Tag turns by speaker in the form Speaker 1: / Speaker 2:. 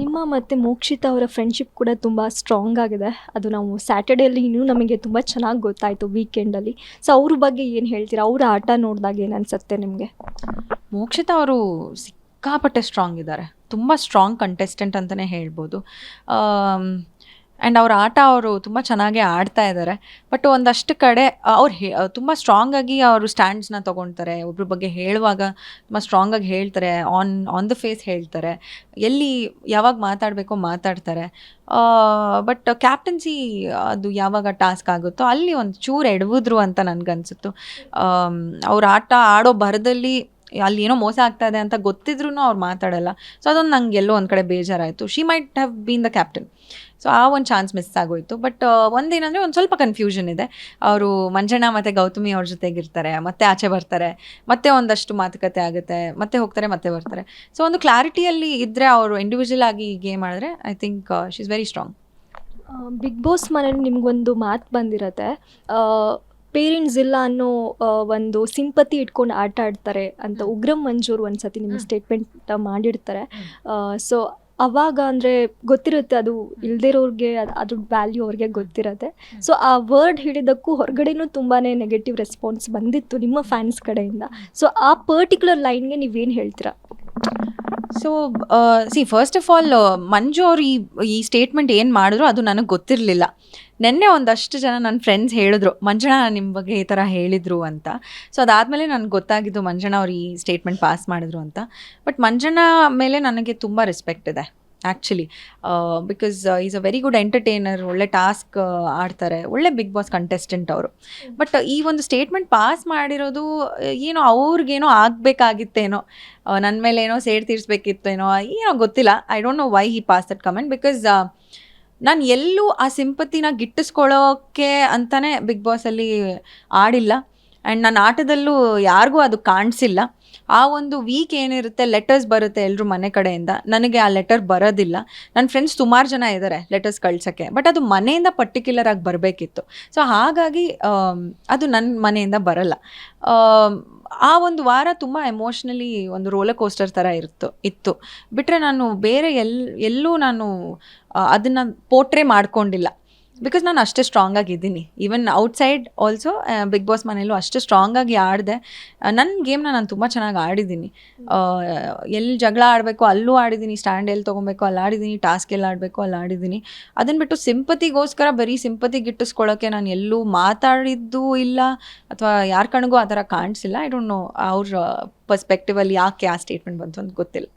Speaker 1: ನಿಮ್ಮ ಮತ್ತು ಮೋಕ್ಷಿತ ಅವರ ಫ್ರೆಂಡ್ಶಿಪ್ ಕೂಡ ತುಂಬ ಸ್ಟ್ರಾಂಗ್ ಆಗಿದೆ. ಅದು ನಾವು ಸ್ಯಾಟರ್ಡೇಲಿ ಇನ್ನೂ ನಮಗೆ ತುಂಬ ಚೆನ್ನಾಗಿ ಗೊತ್ತಾಯಿತು ವೀಕೆಂಡಲ್ಲಿ ಸೊ ಅವ್ರ ಬಗ್ಗೆ ಏನು ಹೇಳ್ತೀರಾ? ಅವರ ಆಟ ನೋಡಿದಾಗ ಏನು ಅನಿಸುತ್ತೆ ನಿಮಗೆ?
Speaker 2: ಮೋಕ್ಷಿತ ಅವರು ಸಿಕ್ಕಾಪಟ್ಟೆ ಸ್ಟ್ರಾಂಗ್ ಇದ್ದಾರೆ. ತುಂಬ ಸ್ಟ್ರಾಂಗ್ ಕಂಟೆಸ್ಟೆಂಟ್ ಅಂತಲೇ ಹೇಳ್ಬೋದು. ಆ್ಯಂಡ್ ಅವ್ರ ಆಟ ಅವರು ತುಂಬ ಚೆನ್ನಾಗೇ ಆಡ್ತಾ ಇದ್ದಾರೆ ಬಟ್ ಒಂದಷ್ಟು ಕಡೆ ಅವ್ರು ಹೇ ತುಂಬ ಸ್ಟ್ರಾಂಗಾಗಿ ಅವರು ಸ್ಟ್ಯಾಂಡ್ಸ್ನ ತೊಗೊಳ್ತಾರೆ ಒಬ್ರ ಬಗ್ಗೆ ಹೇಳುವಾಗ ತುಂಬ ಸ್ಟ್ರಾಂಗಾಗಿ ಹೇಳ್ತಾರೆ ಆನ್ ಆನ್ ದ ಫೇಸ್ ಹೇಳ್ತಾರೆ. ಎಲ್ಲಿ ಯಾವಾಗ ಮಾತಾಡಬೇಕೋ ಮಾತಾಡ್ತಾರೆ. ಬಟ್ ಕ್ಯಾಪ್ಟನ್ಸಿ ಅದು ಯಾವಾಗ ಟಾಸ್ಕ್ ಆಗುತ್ತೋ ಅಲ್ಲಿ ಒಂದು ಚೂರು ಎಡವಿದ್ರು ಅಂತ ನನಗನ್ಸಿತ್ತು. ಅವ್ರ ಆಟ ಆಡೋ ಭರದಲ್ಲಿ ಅಲ್ಲಿ ಏನೋ ಮೋಸ ಆಗ್ತಾ ಇದೆ ಅಂತ ಗೊತ್ತಿದ್ರು ಅವ್ರು ಮಾತಾಡಲ್ಲ. ಸೊ ಅದೊಂದು ನಂಗೆ ಎಲ್ಲೋ ಒಂದು ಕಡೆ ಬೇಜಾರಾಯಿತು. She might have been the captain so ಆ ಒಂದು ಚಾನ್ಸ್ ಮಿಸ್ ಆಗೋಯ್ತು. ಬಟ್ ಒಂದೇನಂದರೆ ಒಂದು ಸ್ವಲ್ಪ ಕನ್ಫ್ಯೂಷನ್ ಇದೆ. ಅವರು ಮಂಜಣ್ಣ ಮತ್ತು ಗೌತಮಿ ಅವ್ರ ಜೊತೆಗಿರ್ತಾರೆ, ಮತ್ತೆ ಆಚೆ ಬರ್ತಾರೆ, ಮತ್ತೆ ಒಂದಷ್ಟು ಮಾತುಕತೆ ಆಗುತ್ತೆ, ಮತ್ತೆ ಹೋಗ್ತಾರೆ, ಮತ್ತೆ ಬರ್ತಾರೆ. ಸೊ ಒಂದು ಕ್ಲಾರಿಟಿಯಲ್ಲಿ ಇದ್ದರೆ ಅವರು ಇಂಡಿವಿಜುವಲ್ ಆಗಿ ಗೇಮ್ ಮಾಡಿದ್ರೆ I think she is very strong
Speaker 1: Bigg Boss ಮನೇಲಿ ನಿಮ್ಗೊಂದು ಮಾತು ಬಂದಿರತ್ತೆ. ಪೇರೆಂಟ್ಸ್ ಇಲ್ಲ ಅನ್ನೋ ಒಂದು ಸಿಂಪತಿ ಇಟ್ಕೊಂಡು ಆಟ ಆಡ್ತಾರೆ ಅಂತ ಉಗ್ರಂ ಮಂಜೂರು ಒಂದ್ಸತಿ ನಿಮ್ಮ ಸ್ಟೇಟ್ಮೆಂಟ್ ಮಾಡಿರ್ತಾರೆ. ಸೊ ಅವಾಗ ಅಂದರೆ ಗೊತ್ತಿರುತ್ತೆ ಅದು ಇಲ್ದಿರೋರಿಗೆ ಅದು ಅದ್ರ ವ್ಯಾಲ್ಯೂ ಅವ್ರಿಗೆ ಗೊತ್ತಿರತ್ತೆ. ಸೊ ಆ ವರ್ಡ್ ಹಿಡಿದಕ್ಕೂ ಹೊರಗಡೆನೂ ತುಂಬಾ ನೆಗೆಟಿವ್ ರೆಸ್ಪಾನ್ಸ್ ಬಂದಿತ್ತು ನಿಮ್ಮ ಫ್ಯಾನ್ಸ್ ಕಡೆಯಿಂದ. ಸೊ ಆ ಪರ್ಟಿಕ್ಯುಲರ್ ಲೈನ್ಗೆ ನೀವೇನು ಹೇಳ್ತೀರಾ?
Speaker 2: So see first of all Manju ಅವ್ರು ಈ ಈ ಸ್ಟೇಟ್ಮೆಂಟ್ ಏನು ಮಾಡಿದ್ರು ಅದು ನನಗೆ ಗೊತ್ತಿರಲಿಲ್ಲ. ನಿನ್ನೆ ಒಂದಷ್ಟು ಜನ ನನ್ನ ಫ್ರೆಂಡ್ಸ್ ಹೇಳಿದ್ರು ಮಂಜಣ್ಣ ನಿಮ್ಮ ಬಗ್ಗೆ ಈ ಥರ ಹೇಳಿದರು ಅಂತ. ಸೊ ಅದಾದಮೇಲೆ ನನಗೆ ಗೊತ್ತಾಗಿದ್ದು ಮಂಜಣ್ಣ ಅವ್ರು ಈ ಸ್ಟೇಟ್ಮೆಂಟ್ ಪಾಸ್ ಮಾಡಿದ್ರು ಅಂತ. ಬಟ್ ಮಂಜಣ್ಣ ಮೇಲೆ ನನಗೆ ತುಂಬ ರೆಸ್ಪೆಕ್ಟ್ ಇದೆ. Actually because is a very good entertainer ಒಳ್ಳೆ ಟಾಸ್ಕ್ ಆಡ್ತಾರೆ, ಒಳ್ಳೆ ಬಿಗ್ ಬಾಸ್ ಕಂಟೆಸ್ಟೆಂಟ್ ಅವರು. ಬಟ್ ಈ ಒಂದು ಸ್ಟೇಟ್ಮೆಂಟ್ ಪಾಸ್ ಮಾಡಿರೋದು ಏನೋ ಅವ್ರಿಗೇನೋ ಆಗಬೇಕಾಗಿತ್ತೇನೋ ನನ್ನ ಮೇಲೆ ಏನೋ ಸೇಡ್ ತೀರಿಸ್ಬೇಕಿತ್ತೇನೋ ಏನೋ ಗೊತ್ತಿಲ್ಲ. I don't know why he pass that comment because ನಾನು ಎಲ್ಲೂ ಆ ಸಿಂಪತಿನ ಗಿಟ್ಟಿಸ್ಕೊಳ್ಳೋಕ್ಕೆ ಅಂತಲೇ ಬಿಗ್ ಬಾಸಲ್ಲಿ ಆಡಿಲ್ಲ. ಆ್ಯಂಡ್ ನಾನು ಆಟದಲ್ಲೂ ಯಾರಿಗೂ ಅದು ಕಾಣಿಸಿಲ್ಲ. ಆ ಒಂದು ವೀಕ್ ಏನಿರುತ್ತೆ ಲೆಟರ್ಸ್ ಬರುತ್ತೆ ಎಲ್ಲರೂ ಮನೆ ಕಡೆಯಿಂದ. ನನಗೆ ಆ ಲೆಟರ್ ಬರೋದಿಲ್ಲ. ನನ್ನ ಫ್ರೆಂಡ್ಸ್ ಸುಮಾರು ಜನ ಇದ್ದಾರೆ ಲೆಟರ್ಸ್ ಕಳ್ಸೋಕ್ಕೆ. ಬಟ್ ಅದು ಮನೆಯಿಂದ ಪರ್ಟಿಕ್ಯುಲರ್ ಆಗಿ ಬರಬೇಕಿತ್ತು. ಸೊ ಹಾಗಾಗಿ ಅದು ನನ್ನ ಮನೆಯಿಂದ ಬರಲ್ಲ. ಆಮ್, ಆ ಒಂದು ವಾರ ತುಂಬ ಎಮೋಷ್ನಲಿ ಒಂದು ರೋಲರ್ ಕೋಸ್ಟರ್ ಥರ ಇತ್ತು ಇತ್ತು. ಬಿಟ್ಟರೆ ನಾನು ಬೇರೆ ಎಲ್ ಎಲ್ಲೂ ನಾನು ಅದನ್ನು ಪೋಟ್ರೆ ಮಾಡ್ಕೊಂಡಿಲ್ಲ. ಬಿಕಾಸ್ ನಾನು ಅಷ್ಟೇ ಸ್ಟ್ರಾಂಗ್ ಆಗಿದ್ದೀನಿ. Even outside also Bigg Boss ಮನೆಯಲ್ಲೂ ಅಷ್ಟೇ ಸ್ಟ್ರಾಂಗ್ ಆಗಿ ಆಡಿದೆ. ನನ್ನ ಗೇಮ್ನ ನಾನು ತುಂಬ ಚೆನ್ನಾಗಿ ಆಡಿದ್ದೀನಿ. ಎಲ್ಲಿ ಜಗಳ ಆಡಬೇಕು, ಅಲ್ಲೂ ಆಡಿದ್ದೀನಿ. ಸ್ಟ್ಯಾಂಡ್ ಎಲ್ಲಿ ತೊಗೊಬೇಕು, ಅಲ್ಲಿ ಆಡಿದ್ದೀನಿ. ಟಾಸ್ಕ್ ಎಲ್ಲಿ ಆಡಬೇಕು, ಅಲ್ಲಿ ಆಡಿದ್ದೀನಿ. ಅದನ್ನು ಬಿಟ್ಟು ಸಿಂಪತಿಗೋಸ್ಕರ ಬರೀ ಸಿಂಪತಿ ಗಿಟ್ಟಿಸ್ಕೊಳ್ಳೋಕ್ಕೆ ನಾನು ಎಲ್ಲೂ ಮಾತಾಡಿದ್ದು ಇಲ್ಲ. ಅಥವಾ ಯಾರ ಕಣ್ಗೂ ಆ ಥರ ಕಾಣಿಸಿಲ್ಲ. ಐ ಡೋಂಟ್ ನೋ ಅವ್ರ ಪರ್ಸ್ಪೆಕ್ಟಿವಲ್ಲಿ ಯಾಕೆ ಆ ಸ್ಟೇಟ್ಮೆಂಟ್ ಬಂತು ಅಂತ ಗೊತ್ತಿಲ್ಲ.